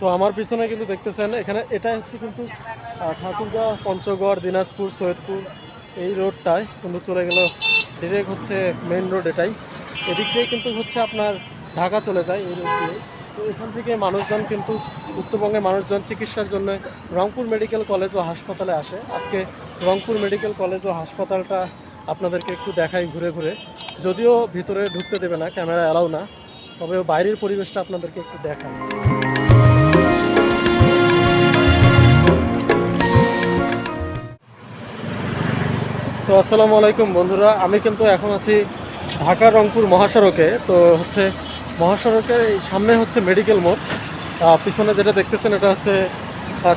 তো আমার পিছনে কিন্তু দেখতেছেন, এখানে এটা হচ্ছে কিন্তু ঠাকুরগাঁও পঞ্চগড়, দিনাজপুর, সৈয়দপুর, এই রোডটায় কিন্তু চলে গেল। ডিরেক্ট হচ্ছে মেন রোড এটাই। এদিক দিয়ে কিন্তু হচ্ছে আপনার ঢাকা চলে যায় এই রোড দিয়ে। তো এখান থেকে মানুষজন কিন্তু, উত্তরবঙ্গের মানুষজন চিকিৎসার জন্য রংপুর মেডিকেল কলেজ ও হাসপাতালে আসে। আজকে রংপুর মেডিকেল কলেজ ও হাসপাতালটা আপনাদেরকে একটু দেখাই ঘুরে ঘুরে। যদিও ভিতরে ঢুকতে দেবে না, ক্যামেরা অ্যালাউ না, তবে বাইরের পরিবেশটা আপনাদেরকে একটু দেখাই তো আসসালামু আলাইকুম বন্ধুরা, আমি কিন্তু এখন আছি ঢাকা রংপুর মহাসড়কে। তো হচ্ছে মহাসড়কের সামনে হচ্ছে মেডিকেল মোড়। পিছনে যেটা দেখতেছেন এটা হচ্ছে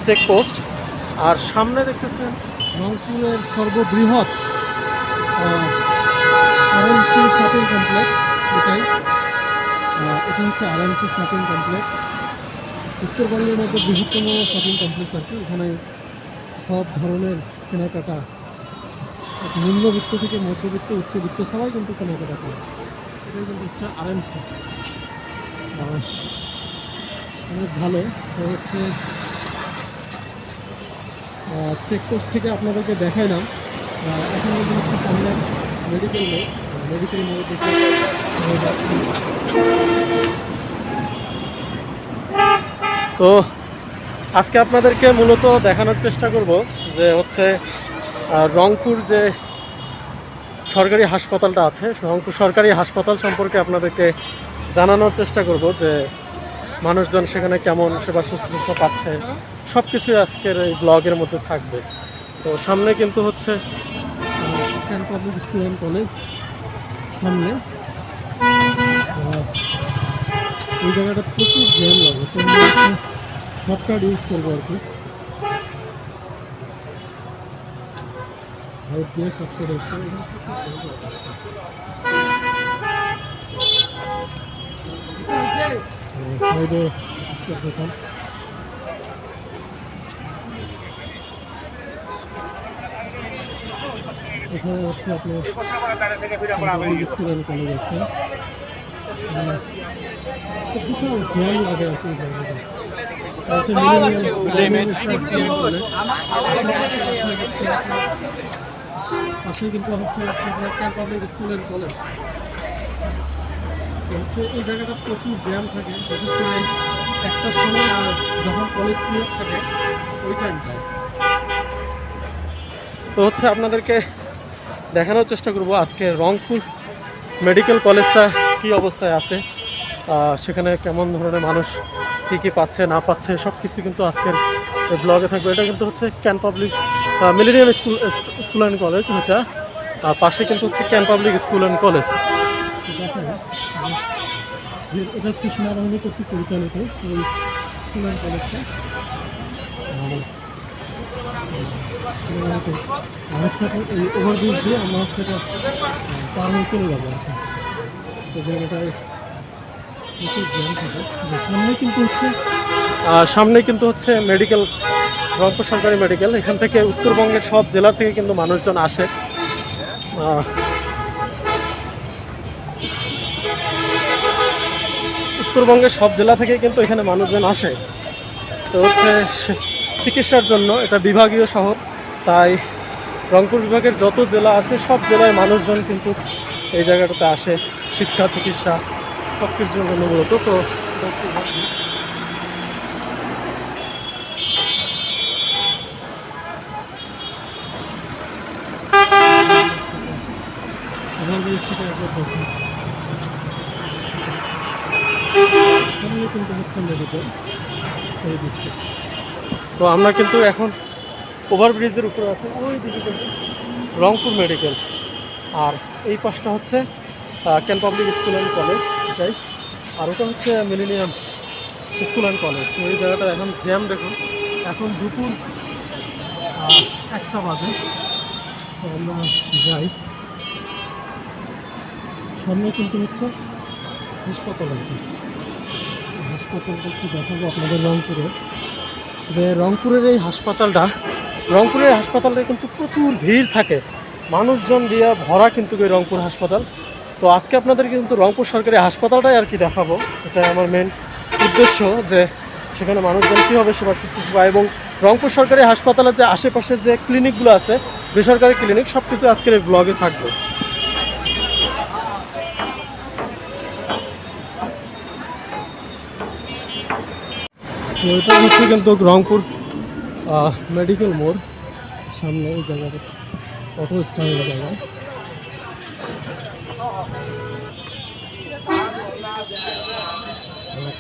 চেকপোস্ট আর সামনে দেখতেছেন রংপুরের সর্ববৃহৎ আরএমসি শপিং কমপ্লেক্স এটাই এটা হচ্ছে আরএমসি শপিং কমপ্লেক্স উত্তরবঙ্গের মধ্যে বৃহত্তম শপিং কমপ্লেক্স আর কি। এখানে সব ধরনের কেনাকাটা, নিম্নবিত্ত থেকে মধ্যবিত্ত, উচ্চবিত্ত সবাই কিন্তু কেনাকাটা করে। এটাই কিন্তু হচ্ছে আরএমসি অনেক ভালো। হচ্ছে চেকপোস্ট থেকে আপনাদেরকে দেখাইলাম। এখন হচ্ছে সামনে মেডিকেল মোড় দেখে যাচ্ছি তো আজকে আপনাদেরকে মূলত দেখানোর চেষ্টা করব যে হচ্ছে রংপুর যে সরকারি হাসপাতালটা আছে রংপুর সরকারি হাসপাতাল সম্পর্কে আপনাদেরকে জানানোর চেষ্টা করব যে মানুষজন সেখানে কেমন সেবা শুশ্রূষা পাচ্ছে। সব কিছুই আজকের এই ব্লগের মধ্যে থাকবে। তো সামনে কিন্তু হচ্ছে পাবলিক স্কুল অ্যান্ড কলেজ সামনে। এই জায়গাটা প্রচুর জ্যাম লাগে তো শর্টকাট ইউজ করব আর কি। সাইড দিয়ে শর্টকাট ইউজ করব। সাইডে দোকান এখানে হচ্ছে আপনার স্কুল কলেজ আছে। মানে বিশাল জ্যাম লাগে আর কি জায়গাটা। পাশে কিন্তু হচ্ছে পাবলিক স্কুল অ্যান্ড কলেজ হচ্ছে এই জায়গাটা প্রচুর জ্যাম থাকে। বিশেষ করে একটা সময় আর যখন কলেজ পিরিয়ড থাকে ওই টাইমটায় তো হচ্ছে আপনাদেরকে দেখানোর চেষ্টা করব আজকে রংপুর মেডিকেল কলেজটা কি অবস্থায় আছে সেখানে কেমন ধরনের মানুষ কী কী পাচ্ছে, না পাচ্ছে সব কিছু কিন্তু আজকের ব্লগে থাকবে। এটা কিন্তু হচ্ছে cant public millennium school school and college এটা। আর পাশে কিন্তু হচ্ছে cant public school and college এটা হচ্ছে সেনাবাহিনী কর্তৃক পরিচালিত এই স্কুল অ্যান্ড কলেজটা এই ওভারব্রিজ দিয়ে হচ্ছে চলে যাব আর কি তো জায়গাটায় প্রচুর থাকে। সামনে কিন্তু হচ্ছে সামনে কিন্তু হচ্ছে মেডিকেল রংপুর সরকারি মেডিকেল এখান থেকে উত্তরবঙ্গের সব জেলা থেকে কিন্তু মানুষজন আসে। উত্তরবঙ্গের সব জেলা থেকে কিন্তু এখানে মানুষজন আসে। তো হচ্ছে চিকিৎসার জন্য এটা বিভাগীয় শহর। তাই রংপুর বিভাগের যত জেলা আছে, সব জেলায় মানুষজন কিন্তু এই জায়গাটাতে আসে, শিক্ষা, চিকিৎসা সব কিছুর জন্য মূলত। তো হচ্ছে তো আমরা কিন্তু এখন ওভারব্রিজের উপরে আছে, ওই দিকে রংপুর মেডিকেল। আর এই পাশটা হচ্ছে cant public school and college এটাই। আর ওটা হচ্ছে মিলিনিয়াম স্কুল অ্যান্ড কলেজ তো এই জায়গাটা এখন জ্যাম দেখুন। এখন দুপুর একটা বাজে। আমরা যাই। সামনে কিন্তু হচ্ছে হাসপাতাল আর কি। হাসপাতালটা একটু দেখাবো আপনাদের রংপুরে। যে রংপুরের এই হাসপাতালটা রংপুরের হাসপাতালে কিন্তু প্রচুর ভিড় থাকে। মানুষজন দিয়ে ভরা কিন্তু এই রংপুর হাসপাতাল। তো আজকে আপনাদের কিন্তু রংপুর সরকারি হাসপাতালটাই আর কি দেখাবো। এটা আমার মেন উদ্দেশ্য যে সেখানে মানুষজন কীভাবে সেবা শুশ্রূষা এবং রংপুর সরকারি হাসপাতালের যে আশেপাশের যে ক্লিনিকগুলো আছে, বেসরকারি ক্লিনিক সব কিছু আজকের এই ব্লগে থাকবে। তো এটা হচ্ছে কিন্তু রংপুর মেডিকেল মোড়। সামনে এই জায়গাটা অটো স্ট্যান্ডের জায়গা।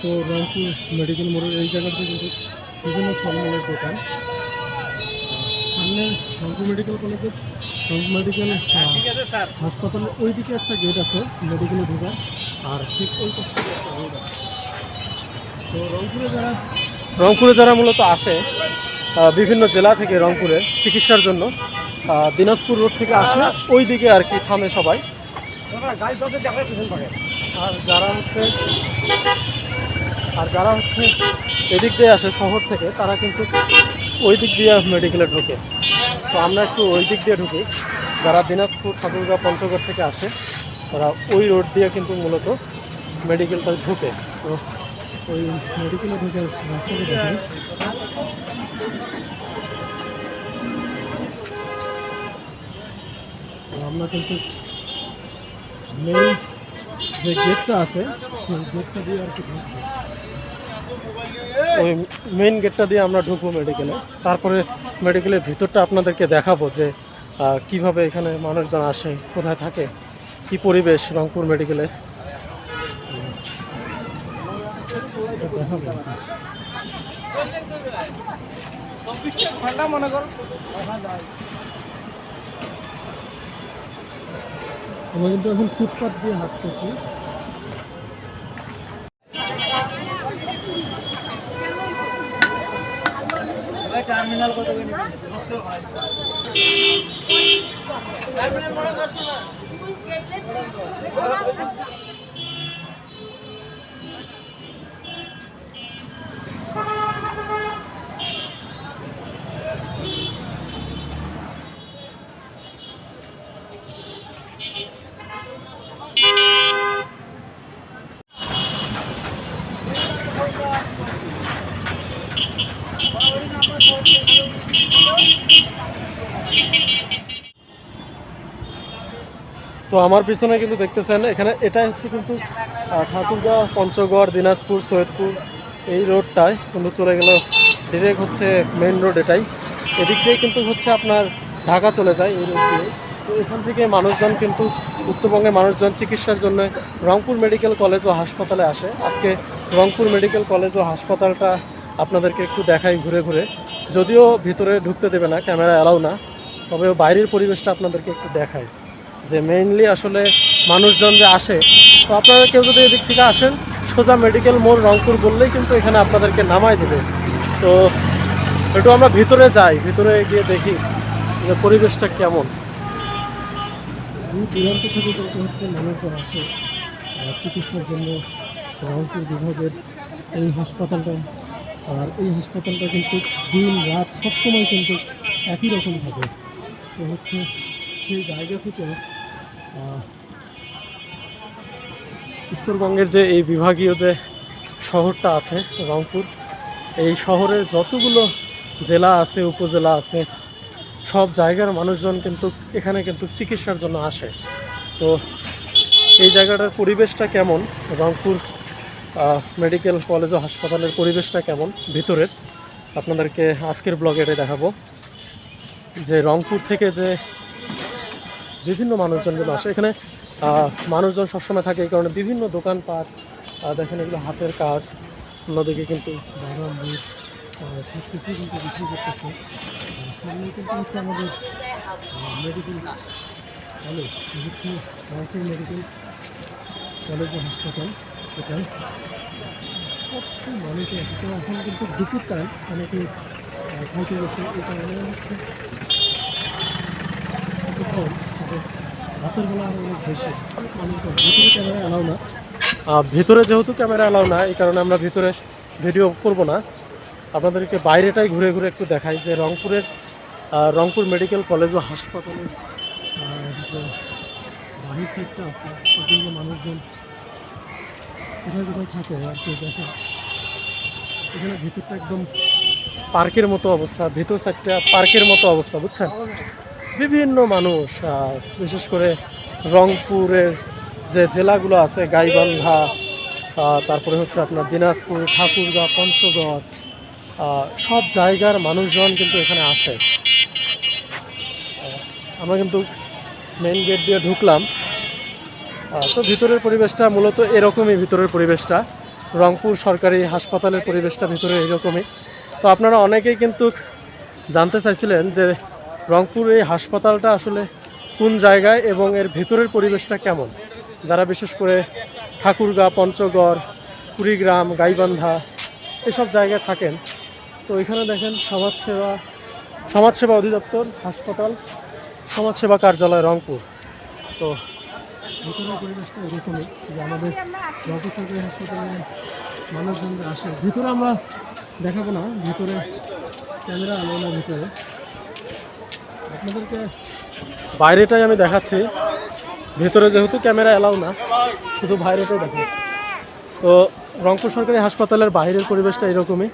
তো রংপুর মেডিকেল মোড়ের এই জায়গাতে কিন্তু বিভিন্ন ফলমূলের দোকান। সামনে রংপুর মেডিকেল কলেজের রংপুর মেডিকেল হাসপাতালের ওই দিকে একটা গেট আছে মেডিকেলে ঢোকার। আর ঠিক ওই পাশ একটা। তো রংপুরে যারা রংপুরে যারা মূলত আসে বিভিন্ন জেলা থেকে রংপুরে চিকিৎসার জন্য দিনাজপুর রোড থেকে আসে ওই দিকে আর কি থামে সবাই। আর যারা হচ্ছে আর যারা হচ্ছে এদিক দিয়ে আসে শহর থেকে, তারা কিন্তু ওই দিক দিয়ে মেডিকেলে ঢোকে। তো আমরা একটু ওই দিক দিয়ে ঢুকি। যারা দিনাজপুর ঠাকুরগাঁও পঞ্চগড় থেকে আসে, তারা ওই রোড দিয়ে কিন্তু মূলত মেডিকেলটা ঢুকে। তো ওই মেডিকেলে দেখেন। আমরা কিন্তু মেইন যে গেটটা আছে, সেই গেটটা দিয়ে আর কি ওই মেইন গেটটা দিয়ে আমরা ঢুকবো মেডিকেলে তারপরে মেডিকেলের ভিতরটা আপনাদেরকে দেখাবো যে কীভাবে এখানে মানুষজন আসে, কোথায় থাকে, কি পরিবেশ রংপুর মেডিকেলে এটা দেখাবো আর কি। আমরা কিন্তু এখন ফুটপাথ দিয়ে হাঁটতেছি টার্মিনাল কত করে তো আমার পিছনে কিন্তু দেখতেছেন, এখানে এটাই হচ্ছে কিন্তু ঠাকুরগাঁও পঞ্চগড়, দিনাজপুর, সৈয়দপুর, এই রোডটায় কিন্তু চলে গেল। ডিরেক্ট হচ্ছে মেন রোড এটাই। এদিক দিয়ে কিন্তু হচ্ছে আপনার ঢাকা চলে যায় এই রোড দিয়ে। তো এখান থেকে মানুষজন কিন্তু, উত্তরবঙ্গের মানুষজন চিকিৎসার জন্য রংপুর মেডিকেল কলেজ ও হাসপাতালে আসে। আজকে রংপুর মেডিকেল কলেজ ও হাসপাতালটা আপনাদেরকে একটু দেখাই ঘুরে ঘুরে। যদিও ভিতরে ঢুকতে দেবে না, ক্যামেরা অ্যালাউ না, তবে বাইরের পরিবেশটা আপনাদেরকে একটু দেখাই। যে মেইনলি আসলে মানুষজন যে আসে, তো আপনারা কেউ যদি এদিক থেকে আসেন, সোজা মেডিকেল মোড় রংপুর বললেই কিন্তু এখানে আপনাদেরকে নামাই দেবে। তো একটু আমরা ভিতরে যাই, ভিতরে গিয়ে দেখি যে পরিবেশটা কেমন। দূরান্ত থেকে হচ্ছে মানুষজন আসে চিকিৎসার জন্য রংপুর বিভাগের এই হাসপাতালটা। আর এই হাসপাতালটা কিন্তু দিন, রাত সবসময় কিন্তু একই রকম থাকে। তো হচ্ছে সেই জায়গা থেকে উত্তরবঙ্গের যে এই বিভাগীয় যে শহরটা আছে, রংপুর, এই শহরের যতগুলো জেলা আছে, উপজেলা আছে, সব জায়গার মানুষজন কিন্তু এখানে কিন্তু চিকিৎসার জন্য আসে। তো এই জায়গাটার পরিবেশটা কেমন? রংপুর মেডিকেল কলেজ ও হাসপাতালের পরিবেশটা কেমন? ভিতরের। আপনাদেরকে আজকের ব্লগে এটা দেখাবো। যে রংপুর থেকে যে বিভিন্ন মানুষজনগুলো আসে। এখানে মানুষজন সবসময় থাকে এই কারণে বিভিন্ন দোকানপাট দেখেন এগুলো হাতের কাজ, অন্যদিকে কিন্তু বাদাম বুট সব কিছুই কিন্তু বিক্রি করতেছে। সামনে কিন্তু হচ্ছে আমাদের মেডিকেল কলেজ হচ্ছে রংপুর মেডিকেল কলেজ ও হাসপাতাল। এটাই কত মানুষ আছে তো এখন কিন্তু দুপুর টাইম অনেকে খাইতে গেছে। এই কারণে হচ্ছে একটু কম তবে ভিতরে ভিতরে যেহেতু ক্যামেরা অ্যালাউ না, এই কারণে আমরা ভিতরে ভিডিও করব না। আপনাদেরকে বাইরেটাই ঘুরে ঘুরে একটু দেখাই যে রংপুরের রংপুর মেডিকেল কলেজ ও হাসপাতালের মানুষজন কোথায় কোথায় থাকে আর কি এখানে ভিতরটা একদম পার্কের মতো অবস্থা, ভিতর সাইডটা পার্কের মতো অবস্থা, বুঝছেন? বিভিন্ন মানুষ বিশেষ করে রংপুরের যে জেলাগুলো আছে, গাইবান্ধা তারপরে হচ্ছে আপনার দিনাজপুর, ঠাকুরগাঁ, পঞ্চগড় সব জায়গার মানুষজন কিন্তু এখানে আসে। আমরা কিন্তু মেইন গেট দিয়ে ঢুকলাম। তো ভিতরের পরিবেশটা মূলত এরকমই ভিতরের পরিবেশটা। রংপুর সরকারি হাসপাতালের পরিবেশটা ভিতরে এরকমই। তো আপনারা অনেকেই কিন্তু জানতে চাইছিলেন যে রংপুর এই হাসপাতালটা আসলে কোন জায়গায় এবং এর ভিতরের পরিবেশটা কেমন? যারা বিশেষ করে ঠাকুরগাঁ, পঞ্চগড়, কুড়িগ্রাম, গাইবান্ধা এসব জায়গায় থাকেন, তো এখানে দেখেন সমাজসেবা সমাজসেবা অধিদপ্তর, হাসপাতাল, সমাজসেবা কার্যালয় রংপুর। তো ভিতরের পরিবেশটা এরকমই যে আমাদের রংপুর সরকারি হাসপাতালে মানুষজন আসে। ভিতরে আমরা দেখাবো না, ভিতরে ক্যামেরা আলো না ভিতরে। আপনাদেরকে বাইরেটাই আমি দেখাচ্ছি। ভেতরে যেহেতু ক্যামেরা এলাও না শুধু বাইরেটাই দেখো তো রংপুর সরকারি হাসপাতালের বাইরের পরিবেশটা এরকমই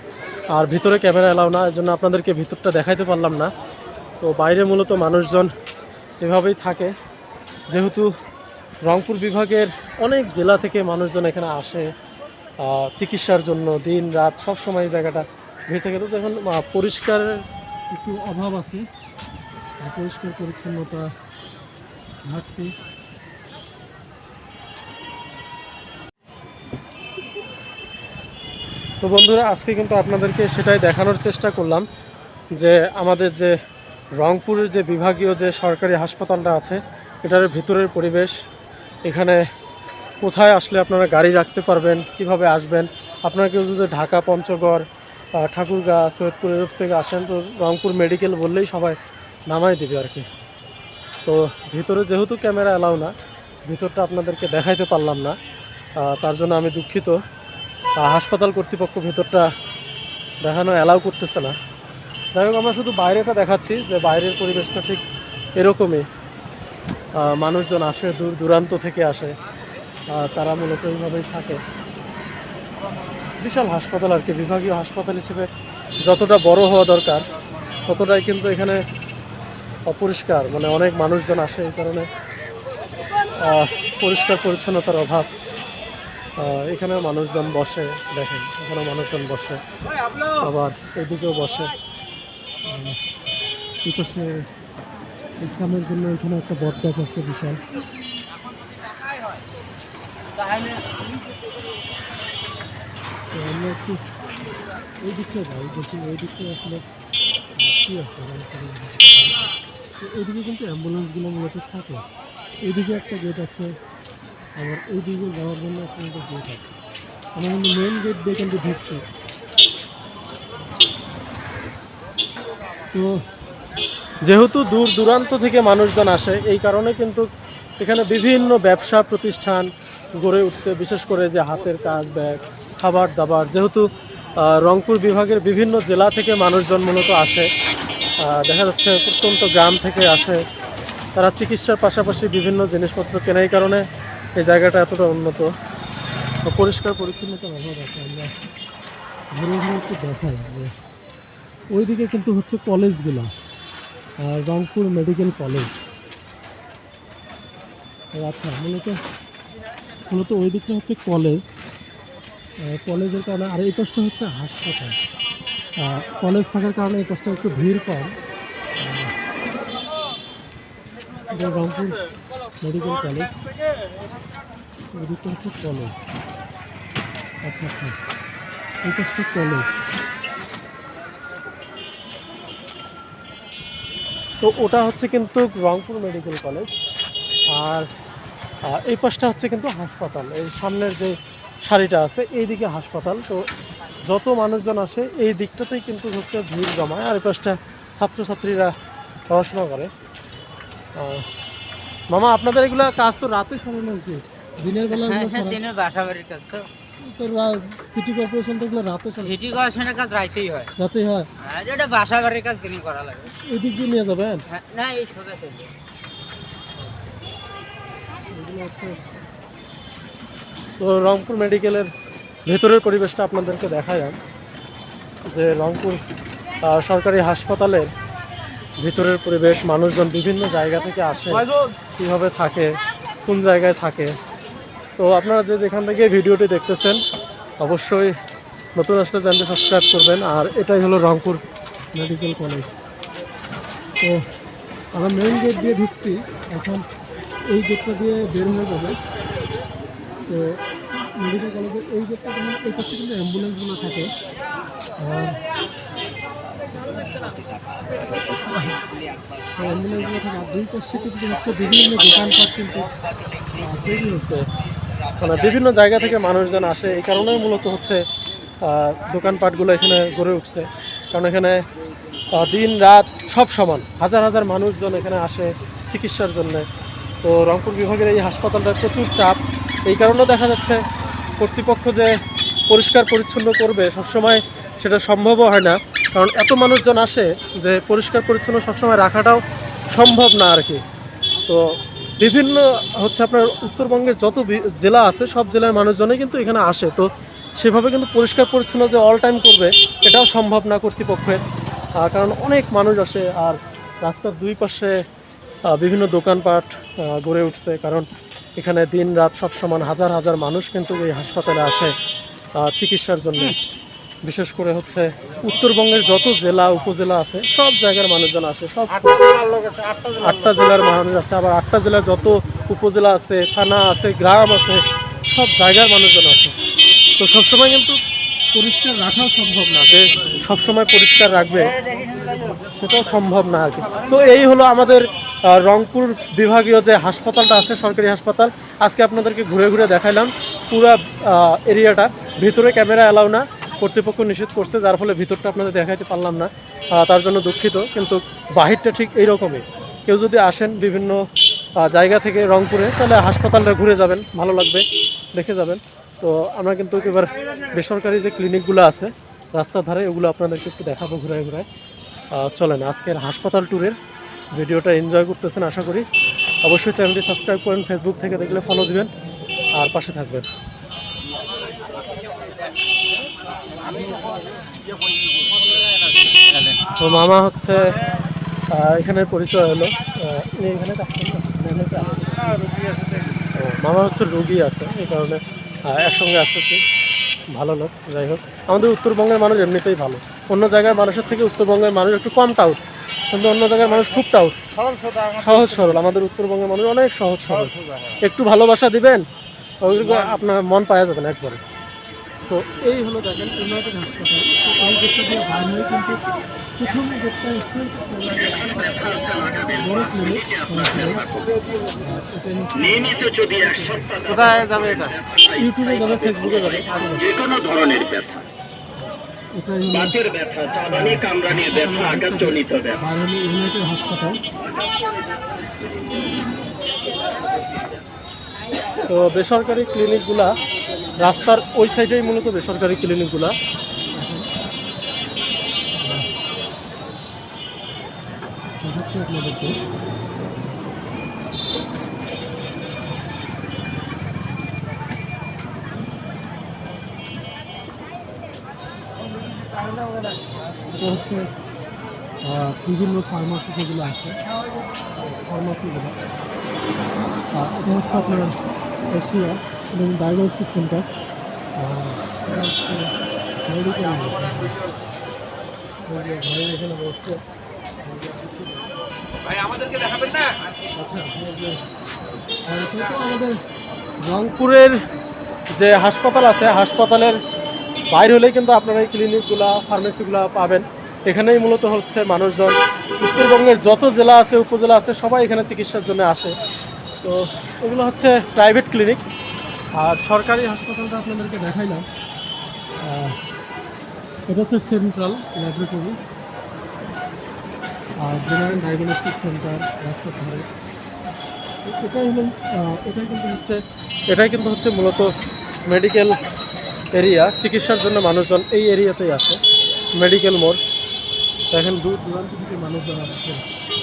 আর ভিতরে ক্যামেরা এলাও না এর জন্য আপনাদেরকে ভিতরটা দেখাইতে পারলাম না। তো বাইরে মূলত মানুষজন এভাবেই থাকে। যেহেতু রংপুর বিভাগের অনেক জেলা থেকে মানুষজন এখানে আসে চিকিৎসার জন্য দিন রাত সব সময় জায়গাটা ভিড় থাকে। তো এখন আহ, পরিষ্কারের একটু অভাব আছে। পরিষ্কার পরিচ্ছন্নতা ঘাটতি। তো বন্ধুরা, আজকে কিন্তু আপনাদেরকে সেটাই দেখানোর চেষ্টা করলাম যে আমাদের যে রংপুরের যে বিভাগীয় যে সরকারি হাসপাতালটা আছে, এটার ভিতরের পরিবেশ, এখানে কোথায় আসলে আপনারা গাড়ি রাখতে পারবেন, কীভাবে আসবেন? আপনারা কেউ যদি ঢাকা, পঞ্চগড় ঠাকুরগাঁ, সৈয়দপুর থেকে আসেন, তো রংপুর মেডিকেল বললেই সবাই নামাই দেবে আর কি। তো ভিতরে যেহেতু ক্যামেরা এলাও না, ভিতরটা আপনাদেরকে দেখাইতে পারলাম না তার জন্য আমি দুঃখিত। হাসপাতাল কর্তৃপক্ষ ভিতরটা দেখানো অ্যালাউ করতেছে না। যাই হোক, আমরা শুধু বাইরেটা দেখাচ্ছি যে বাইরের পরিবেশটা ঠিক এরকমই। মানুষজন আসে, দূর দূরান্ত থেকে আসে তারা মূলত এইভাবেই থাকে। বিশাল হাসপাতাল আর কি, বিভাগীয় হাসপাতাল হিসেবে যতটা বড় হওয়া দরকার, ততটাই কিন্তু এখানে অপরিষ্কার মানে অনেক মানুষজন আসে এই কারণে পরিষ্কার পরিচ্ছন্নতার অভাব। এখানে মানুষজন বসে, দেখেন এখানে মানুষজন বসে, আবার এদিকেও বসে। এই পাশে বিশ্রামের জন্য এখানে একটা বট গাছ আছে বিশাল। আমরা একটু ওই দিকটা যাই, দেখি ওই দিকটা আসলে কী আছে এইদিকে কিন্তু অ্যাম্বুলেন্সগুলো মূলত থাকে। এইদিকে একটা গেট আছে, আবার এইদিকে যাওয়ার জন্য একটা গেট আছে। আমরা কিন্তু মেন গেট দিয়ে কিন্তু ঢুকছি। তো যেহেতু দূর দূরান্ত থেকে মানুষজন আসে, এই কারণে কিন্তু এখানে বিভিন্ন ব্যবসা প্রতিষ্ঠান গড়ে উঠছে, বিশেষ করে যে হাতের কাজ, ব্যাগ, খাবার দাবার। যেহেতু রংপুর বিভাগের বিভিন্ন জেলা থেকে মানুষজন মূলত আসে। দেখা যাচ্ছে প্রত্যন্ত গ্রাম থেকে আসে। তারা চিকিৎসার পাশাপাশি বিভিন্ন জিনিসপত্র কেনার কারণে এই জায়গাটা এতটা উন্নত। পরিষ্কার, পরিচ্ছন্নতার অভাব আছে, আমরা ঘুরে ঘুরে একটু দেখাই। যে ওইদিকে কিন্তু হচ্ছে কলেজগুলো রংপুর মেডিকেল কলেজ। আচ্ছা মূলত মূলত ওই দিকটা হচ্ছে কলেজ। কলেজের কারণে, আর এই পাশটা হচ্ছে হাসপাতাল। কলেজ থাকার কারণে এই পাশটা একটু ভিড় কম। রংপুর মেডিকেল কলেজ দিকটা হচ্ছে কলেজ আচ্ছা আচ্ছা। এই পাশটা কলেজ তো ওটা হচ্ছে কিন্তু রংপুর মেডিকেল কলেজ আর এই পাশটা হচ্ছে কিন্তু হাসপাতাল। এই সামনের যে সারিটা আছে, এইদিকে হাসপাতাল। তো যত মানুষজন আসে এই দিকটাতেই কিন্তু হচ্ছে ভিড় জমায়। আর পাশটা ছাত্রছাত্রীরা পড়াশোনা করে। মামা আপনাদের এগুলো কাজ তো রাতে সারানো হয়েছে। দিনের বেলা হ্যাঁ হ্যাঁ দিনের বাসা বাড়ির কাজ তো। সিটি কর্পোরেশন তো এগুলো রাতে সিটি কর্পোরেশনের কাজ রাইতেই হয়। হয়? এটা বাসা বাড়ির কাজ কেন করা লাগে। এই দিক দিয়ে নিয়ে যাবেন? হ্যাঁ, না এই সোজা চলবে এই এগুলো হচ্ছে তো রংপুর মেডিকেলের ভেতরের পরিবেশটা আপনাদেরকে দেখালাম যে রংপুর সরকারি হাসপাতালের ভিতরের পরিবেশ, মানুষজন বিভিন্ন জায়গা থেকে আসে, কীভাবে থাকে, কোন জায়গায় থাকে। তো আপনারা যে যেখান থেকে ভিডিওটি দেখতেছেন, অবশ্যই নতুন আসলে চ্যানেলটি সাবস্ক্রাইব করবেন। আর এটাই হলো রংপুর মেডিকেল কলেজ। তো আমরা মেইন গেট দিয়ে ঢুকছি, এখন এই গেটটা দিয়ে বের হয়ে যাবে। তো মেডিকেল কলেজের এই গেটটা এই পাশে কিন্তু অ্যাম্বুলেন্সগুলো থাকে। অ্যাম্বুলেন্সগুলো থাকে। আর দুই পাশে কিন্তু হচ্ছে বিভিন্ন দোকানপাট কিন্তু তৈরি হচ্ছে। মানে বিভিন্ন জায়গা থেকে মানুষজন আসে। এই কারণেই মূলত হচ্ছে দোকানপাটগুলো এখানে গড়ে উঠছে। কারণ এখানে দিন, রাত সব সমান। হাজার হাজার মানুষজন এখানে আসে চিকিৎসার জন্য। তো রংপুর বিভাগের এই হাসপাতালটা প্রচুর চাপ। এই কারণে দেখা যাচ্ছে কর্তৃপক্ষ যে পরিষ্কার পরিচ্ছন্ন করবে সবসময় সেটা সম্ভবও হয় না। কারণ এত মানুষজন আসে যে পরিষ্কার পরিচ্ছন্ন সবসময় রাখাটাও সম্ভব না আর কি। তো বিভিন্ন হচ্ছে আপনার উত্তরবঙ্গের যত জেলা আছে, সব জেলার মানুষজনই কিন্তু এখানে আসে। তো সেভাবে কিন্তু পরিষ্কার পরিচ্ছন্ন যে অল টাইম করবে, এটাও সম্ভব না কর্তৃপক্ষের। কারণ অনেক মানুষ আসে আর রাস্তার দুই পাশে বিভিন্ন দোকানপাট গড়ে উঠছে। কারণ এখানে দিন রাত সব সমান হাজার হাজার মানুষ কিন্তু এই হাসপাতালে আসে চিকিৎসার জন্য। বিশেষ করে হচ্ছে উত্তরবঙ্গের যত জেলা উপজেলা আছে সব জায়গার মানুষজন আসে সব আটটা জেলার মানুষ আসে আবার আটটা জেলার যত উপজেলা আছে থানা আছে গ্রাম আছে সব জায়গার মানুষজন আসে। তো সবসময় কিন্তু পরিষ্কার রাখাও সম্ভব না যে সবসময় পরিষ্কার রাখবে সেটাও সম্ভব না আর কি। তো এই হলো আমাদের রংপুর বিভাগীয় যে হাসপাতালটা আছে সরকারি হাসপাতাল আজকে আপনাদেরকে ঘুরে ঘুরে দেখাইলাম। পুরা এরিয়াটা। ভিতরে ক্যামেরা অ্যালাউ না কর্তৃপক্ষ নিষেধ করছে যার ফলে ভিতরটা আপনাদের দেখাইতে পারলাম না। তার জন্য দুঃখিত কিন্তু বাহিরটা ঠিক এইরকমই। কেউ যদি আসেন বিভিন্ন জায়গা থেকে রংপুরে তাহলে হাসপাতালটা ঘুরে যাবেন ভালো লাগবে দেখে যাবেন। তো আমরা কিন্তু এবার বেসরকারি যে ক্লিনিকগুলো আছে রাস্তার ধারে ওগুলো আপনাদেরকে একটু দেখাবো ঘুরায় আহ, চলেন আজকের হাসপাতাল ট্যুরের ভিডিওটা এনজয় করতেছেন আশা করি। অবশ্যই চ্যানেলটি সাবস্ক্রাইব করেন ফেসবুক থেকে দেখলে ফলো দিবেন আর পাশে থাকবেন। তো মামা হচ্ছে আহ, এখানের পরিচয় হলো। এখানে মামা হচ্ছে রুগী আছে এই কারণে একসঙ্গে আসতেছি। ভালো লোক যাই হোক। আমাদের উত্তরবঙ্গের মানুষ এমনিতেই ভালো। অন্য জায়গার মানুষের থেকে উত্তরবঙ্গের মানুষ একটু কম টাউট কিন্তু অন্য জায়গার মানুষ খুব টাউট সহজ সরল আমাদের উত্তরবঙ্গের মানুষ অনেক সহজ সরল একটু ভালোবাসা দিবেন ওইগুলো আপনার মন পাওয়া যাবেন একবারে। তো এই হলো দেখেন ইউনাইটেড হাসপাতাল এই গেটটা দিয়ে বাইর হয়ে কিন্তু প্রথম গেটটা হচ্ছে কোথায় যাবে এটা ইউটিউবে যাবে ফেসবুকে যাবে যে কোনো ধরনের ব্যথা। বাতের ব্যথা চাবানি কামরানির ব্যথা আঘাতজনিত ব্যথা। বাইরে ইউনাইটেড হাসপাতাল। তো বেসরকারি ক্লিনিকগুলা রাস্তার ওই সাইডেই মূলত বেসরকারি ক্লিনিকগুলা। দেখাচ্ছি আপনাদেরকে। এটা হচ্ছে বিভিন্ন ফার্মাসি যেগুলো আছে। ফার্মাসিগুলো এটা হচ্ছে আপনার এশিয়া এবং ডায়াগনস্টিক সেন্টার এটা হচ্ছে মেডিকেল এখানে বলছে ভাই আমাদেরকে দেখাবেন না? আচ্ছা আমাদের রংপুরের যে হাসপাতাল আছে হাসপাতালের বাইরে হলেই কিন্তু আপনারা এই ক্লিনিকগুলো, ফার্মেসিগুলো পাবেন। এখানেই মূলত হচ্ছে মানুষজন। উত্তরবঙ্গের যত জেলা আছে, উপজেলা আছে, সবাই এখানে চিকিৎসার জন্য আসে। তো এগুলো হচ্ছে প্রাইভেট ক্লিনিক। আর সরকারি হাসপাতালটা আপনাদেরকে দেখাইলাম। এটা হচ্ছে সেন্ট্রাল ল্যাবরেটরি। আর জেনারেল ডায়াগনস্টিক সেন্টার, রাস্তার ধারে। এটাই হলো এটাই কিন্তু হচ্ছে, এটাই কিন্তু হচ্ছে মূলত মেডিকেল এরিয়া, চিকিৎসার জন্য মানুষজন এই এরিয়াতেই আসে। মেডিকেল মোড়। দেখেন দূর দূরান্ত থেকে মানুষজন আসছে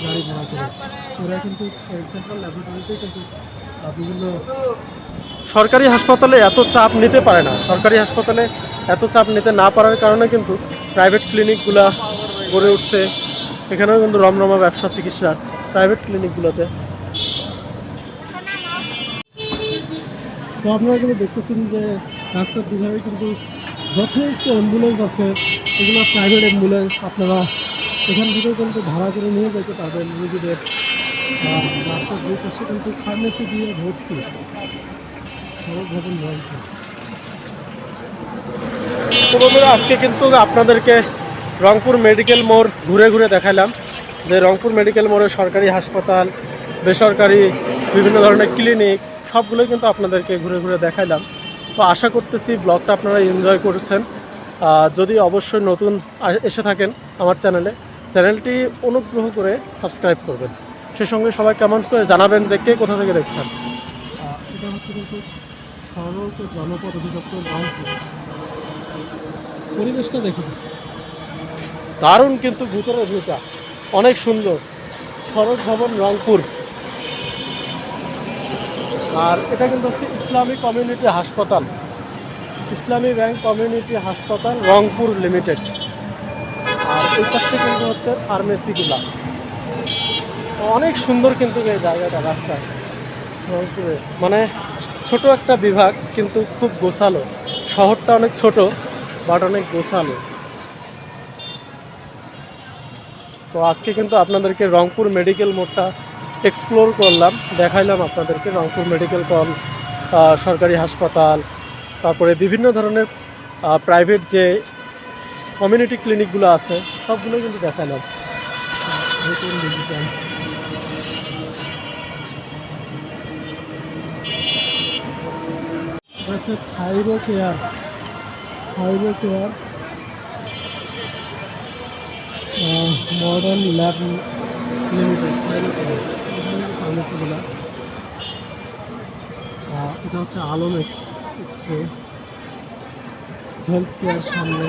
গাড়ি ভাড়া করে। ওরা কিন্তু সেন্ট্রাল ল্যাবরেটরিতেই কিন্তু বিভিন্ন সরকারি হাসপাতালে এত চাপ নিতে পারে না। সরকারি হাসপাতালে এত চাপ নিতে না পারার কারণে কিন্তু প্রাইভেট ক্লিনিকগুলা গড়ে উঠছে। এখানেও কিন্তু রমরমা ব্যবসা, চিকিৎসা প্রাইভেট ক্লিনিকগুলোতে তো আপনারা কিন্তু দেখতেছেন যে রাস্তার দুধারে কিন্তু যথেষ্ট অ্যাম্বুলেন্স আছে, এগুলো প্রাইভেট অ্যাম্বুলেন্স আপনারা এখান থেকে কিন্তু ভাড়া করে নিয়ে যেতে পারবেন রোগীদের রাস্তার দুই পাশে কিন্তু ফার্মেসি দিয়ে ভর্তি। সড়ক ভবন আজকে কিন্তু আপনাদেরকে রংপুর মেডিকেল মোড় ঘুরে ঘুরে দেখালাম। যে রংপুর মেডিকেল মোড়ে সরকারি হাসপাতাল, বেসরকারি বিভিন্ন ধরনের ক্লিনিক, সবগুলোই কিন্তু আপনাদেরকে ঘুরে ঘুরে দেখাইলাম তো আশা করতেছি ব্লগটা আপনারা এনজয় করেছেন। যদি অবশ্যই নতুন এসে থাকেন আমার চ্যানেলে চ্যানেলটি অনুগ্রহ করে সাবস্ক্রাইব করবেন। সে সঙ্গে সবাই কমেন্টস করে জানাবেন যে কে কোথা থেকে দেখছেন। এটা হচ্ছে কিন্তু সড়ক ও জনপথ অধিদপ্তর রংপুর পরিবেশটা দেখুন। দারুণ কিন্তু ভিতরের ভিউটা। অনেক সুন্দর। সড়ক ভবন রংপুর আর এটা কিন্তু হচ্ছে ইসলামী কমিউনিটি হাসপাতাল। ইসলামী ব্যাংক কমিউনিটি হাসপাতাল, রংপুর লিমিটেড। আর এই পাশে কিন্তু হচ্ছে ফার্মেসিগুলা অনেক সুন্দর কিন্তু এই জায়গাটা রাস্তায় রংপুরে। মানে ছোট একটা বিভাগ, কিন্তু খুব গোছালো। শহরটা অনেক ছোট বাট অনেক গোছালো। তো আজকে কিন্তু আপনাদেরকে রংপুর মেডিকেল মোড়টা এক্সপ্লোর করলাম, দেখাইলাম আপনাদেরকে রংপুর মেডিকেল কল সরকারি হাসপাতাল, তারপরে বিভিন্ন ধরনের প্রাইভেট যে কমিউনিটি ক্লিনিকগুলো আছে, সবগুলো কিন্তু দেখালাম হচ্ছে care thyro care modern lab limited ফার্মেসিগুলো এটা হচ্ছে Alam X X ray health care সামনে।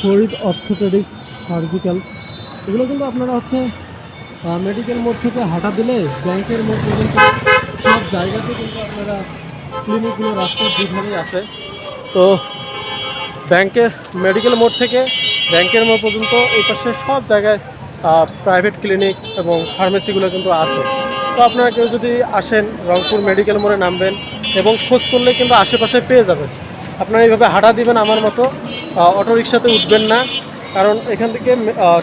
Farid orthopaedics surgical. এগুলো কিন্তু আপনারা হচ্ছে মেডিকেল মোড় থেকে হাঁটা দিলে, ব্যাংকের মোড় পর্যন্ত সব জায়গাতে কিন্তু আপনারা ক্লিনিকগুলো রাস্তার দুধারেই আছে। তো ব্যাংকের মেডিকেল মোড় থেকে ব্যাংকের মোড় পর্যন্ত এই পাশে সব জায়গায় প্রাইভেট ক্লিনিক এবং ফার্মেসিগুলো কিন্তু আছে। তো আপনারা কেউ যদি আসেন রংপুর মেডিকেল মোড়ে নামবেন এবং খোঁজ করলে কিন্তু আশেপাশে পেয়ে যাবেন। আপনারা এইভাবে হাঁটা দিবেন আমার মতো অটো রিক্সাতে উঠবেন না। কারণ এখান থেকে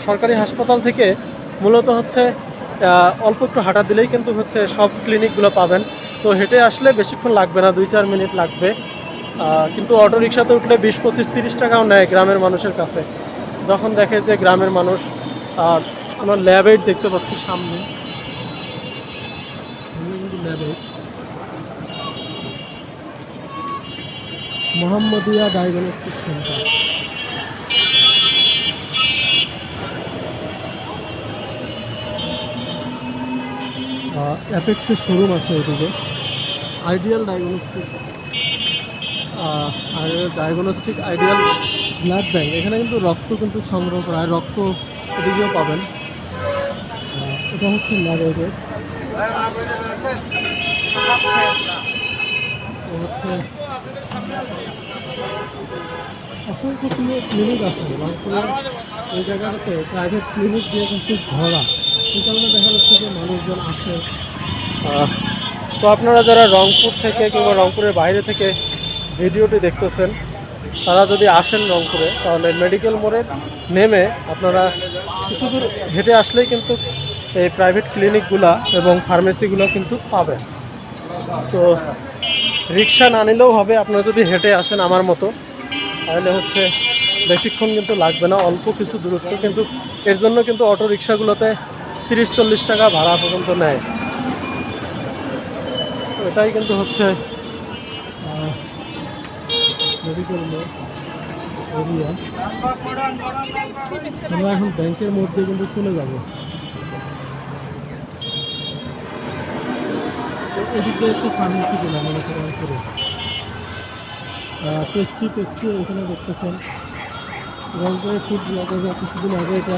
সরকারি হাসপাতাল থেকে মূলত হচ্ছে অল্প একটু হাঁটা দিলেই কিন্তু হচ্ছে সব ক্লিনিকগুলো পাবেন। তো হেঁটে আসলে বেশিক্ষণ লাগবে না, দুই চার মিনিট লাগবে। কিন্তু অটো রিক্সাতে উঠলে বিশ পঁচিশ তিরিশ টাকাও নেয় গ্রামের মানুষের কাছে। যখন দেখে যে গ্রামের মানুষ আমার ল্যাব এইড দেখতে পাচ্ছি সামনে। কিন্তু মোহাম্মদিয়া ডায়াগনস্টিক সেন্টার। অ্যাপেক্সের শোরুম আছে ওইদিকে আইডিয়াল ডায়াগনস্টিক আর ডায়াগনস্টিক, আইডিয়াল ব্লাড ব্যাংক এখানে কিন্তু রক্ত কিন্তু সংগ্রহ করা হয়, রক্ত এদিকেও পাবেন। এটা হচ্ছে ল্যাবের হচ্ছে অসংখ্য ক্লিনিক আছে। রংপুরে এই জায়গাটাতে প্রাইভেট ক্লিনিক দিয়ে কিন্তু ভরা। এই কারণে দেখা যাচ্ছে যে মানুষজন আসে। তো আপনারা যারা রংপুর থেকে কিংবা রংপুরের বাইরে থেকে ভিডিওটি দেখতেছেন তারা যদি আসেন রংপুরে, তাহলে মেডিকেল মোড়ে নেমে আপনারা কিছু দূর হেঁটে আসলেই কিন্তু এই প্রাইভেট ক্লিনিকগুলা এবং ফার্মেসিগুলো কিন্তু পাবেন। তো রিক্সা না নিলেও হবে, আপনারা যদি হেঁটে আসেন আমার মতো, তাহলে হচ্ছে বেশিক্ষণ কিন্তু লাগবে না, অল্প কিছু দূরত্ব কিন্তু এর জন্য কিন্তু অটো রিক্সাগুলোতে তিরিশ চল্লিশ টাকা ভাড়া পর্যন্ত নেয়। এটাই কিন্তু হচ্ছে আমরা এখন ব্যাংকের মধ্যে কিন্তু চলে যাব। এদিকে হচ্ছে ফার্মেসিগুলো মনে করেন করে। পেস্ট্রি পেস্ট্রি এখানে দেখতেছেন। রংপুরের ফুড ব্লগাররা কিছুদিন আগে এটা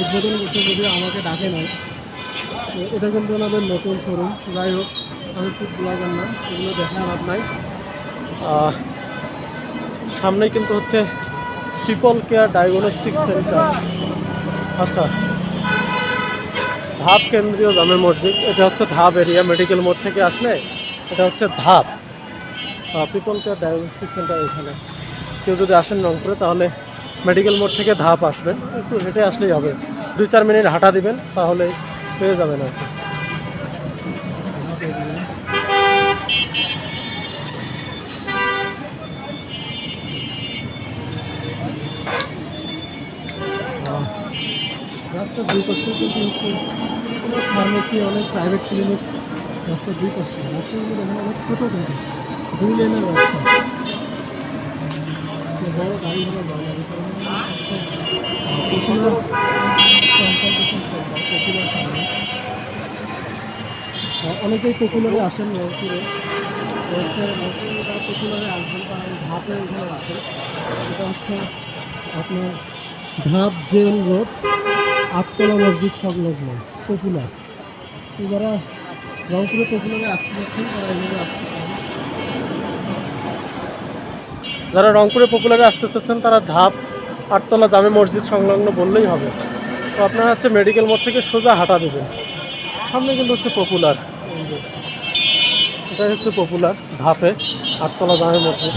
উদ্বোধন করছে যদিও আমাকে ডাকে নাই। এটা কিন্তু ওনাদের নতুন শোরুম যাই হোক, আমি ফুড ব্লগার না, এগুলো দেখা লাভ নাই। সামনেই কিন্তু হচ্ছে পিপল কেয়ার ডায়াগনস্টিক সেন্টার আচ্ছা। ধাপ কেন্দ্রীয় জামে মসজিদ। এটা হচ্ছে ধাপ এরিয়া মেডিকেল মোড় থেকে আসলে এটা হচ্ছে ধাপ। পিপল কেয়ার ডায়াগনস্টিক সেন্টার এখানে। কেউ যদি আসেন রংপুরে, তাহলে মেডিকেল মোড় থেকে ধাপ আসবেন। একটু হেঁটে আসলেই হবে। দুই চার মিনিট হাঁটা দিবেন, তাহলে পেয়ে যাবেন আর কি। রাস্তার দুই পাশে কিন্তু হচ্ছে ফার্মেসি অনেক প্রাইভেট ক্লিনিক রাস্তার দুই পাশে। রাস্তাগুলো দেখেন, অনেক ছোটো কিন্তু দুই লেনের রাস্তা। বড় গাড়ি ঘোড়া যায় না কারণে পপুলার কনসালটেশন সেন্টার অনেকেই পপুলারে আসেন রংপুরে হচ্ছে রংপুরে পপুলারে আসবেন এই ধাপে এখানে আসবেন এটা হচ্ছে আপনার ধাপ জেল রোড। আটতলা মসজিদ সংলগ্ন পপুলার যারা রংপুরে পপুলারে আসতে যাচ্ছেন, তারা এইভাবে আসতে পারেন। যারা রংপুরে পপুলারে আসতে চাচ্ছেন, তারা ধাপ আটতলা জামে মসজিদ সংলগ্ন বললেই হবে। তো আপনারা হচ্ছে মেডিকেল মোড় থেকে সোজা হাঁটা দেবেন। সামনে কিন্তু হচ্ছে পপুলার এটাই হচ্ছে পপুলার ধাপে, আটতলা জামে মসজিদ।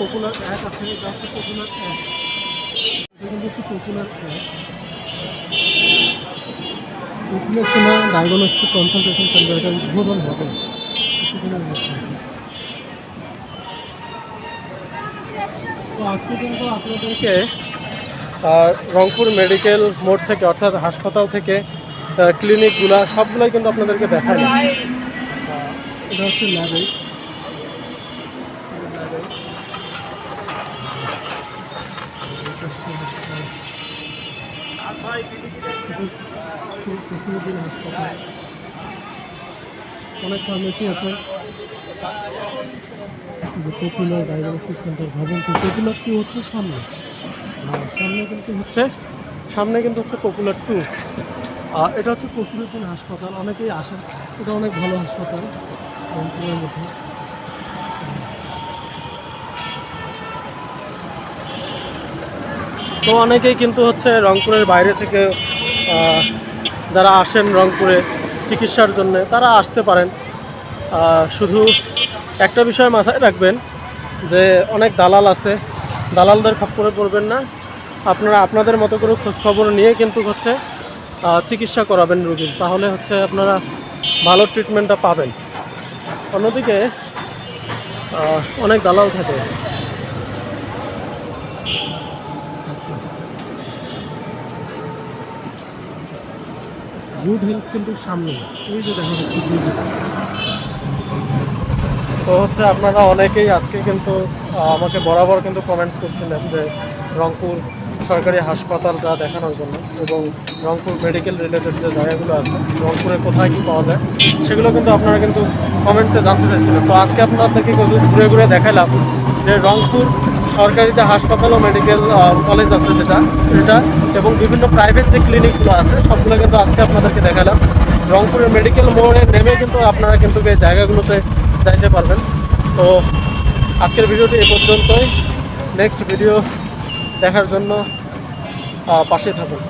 পপুলার এক আছে, এটা হচ্ছে পপুলার এক এটা কিন্তু হচ্ছে পপুলার এক উইকনেসনা ডায়াগনস্টিক কনসালটেশন উদ্বোধন হবে। কিছুদিনের মধ্যে আজকে কিন্তু আপনাদেরকে রংপুর মেডিকেল মোড় থেকে, অর্থাৎ হাসপাতাল থেকে ক্লিনিকগুলা সবগুলোই কিন্তু আপনাদেরকে দেখায় এটা হচ্ছে ল্যাবে। কুসুমুদ্দিন হাসপাতাল। অনেক ফার্মেসি আছে। যে পপুলার ডায়াগনস্টিক সেন্টার ভবন তো পপুলার টু হচ্ছে সামনে। আর সামনে কিন্তু হচ্ছে, সামনে কিন্তু হচ্ছে পপুলার টু। এটা হচ্ছে কসিরুদ্দিন হাসপাতাল। অনেকেই আসেন এটা অনেক ভালো হাসপাতাল। রংপুরের মধ্যে। তো অনেকেই কিন্তু হচ্ছে রংপুরের বাইরে থেকে যারা আসেন রংপুরে চিকিৎসার জন্য, তারা আসতে পারেন। শুধু একটা বিষয় মাথায় রাখবেন যে অনেক দালাল আছে। দালালদের খপ্পরে পড়বেন না। আপনারা আপনাদের মতো করে খোঁজখবর নিয়ে কিন্তু হচ্ছে চিকিৎসা করাবেন রুগীর তাহলে হচ্ছে আপনারা ভালো ট্রিটমেন্টটা পাবেন। অন্যদিকে অনেক দালাল থাকে। আচ্ছা। গুড হেলথ কিন্তু সামনে এই যে দেখা যাচ্ছে তো হচ্ছে আপনারা অনেকেই আজকে কিন্তু আমাকে বরাবর কিন্তু কমেন্টস করছিলেন যে রংপুর সরকারি হাসপাতালটা দেখানোর জন্য এবং রংপুর মেডিকেল রিলেটেড যে জায়গাগুলো আছে, রংপুরে কোথায় কী পাওয়া যায়, সেগুলো কিন্তু আপনারা কিন্তু কমেন্টসে জানতে চাইছিলেন। তো আজকে আপনাদেরকে কিন্তু ঘুরে ঘুরে দেখালাম যে রংপুর সরকারি যে হাসপাতাল ও মেডিকেল কলেজ আছে যেটা, সেটা এবং বিভিন্ন প্রাইভেট যে ক্লিনিকগুলো আছে, সবগুলো কিন্তু আজকে আপনাদেরকে দেখালাম। রংপুরের মেডিকেল মোড়ে নেমে কিন্তু আপনারা কিন্তু এই জায়গাগুলোতে যাইতে পারবেন। তো আজকের ভিডিওটি এ পর্যন্তই। নেক্সট ভিডিও দেখার জন্য পাশে থাকুন।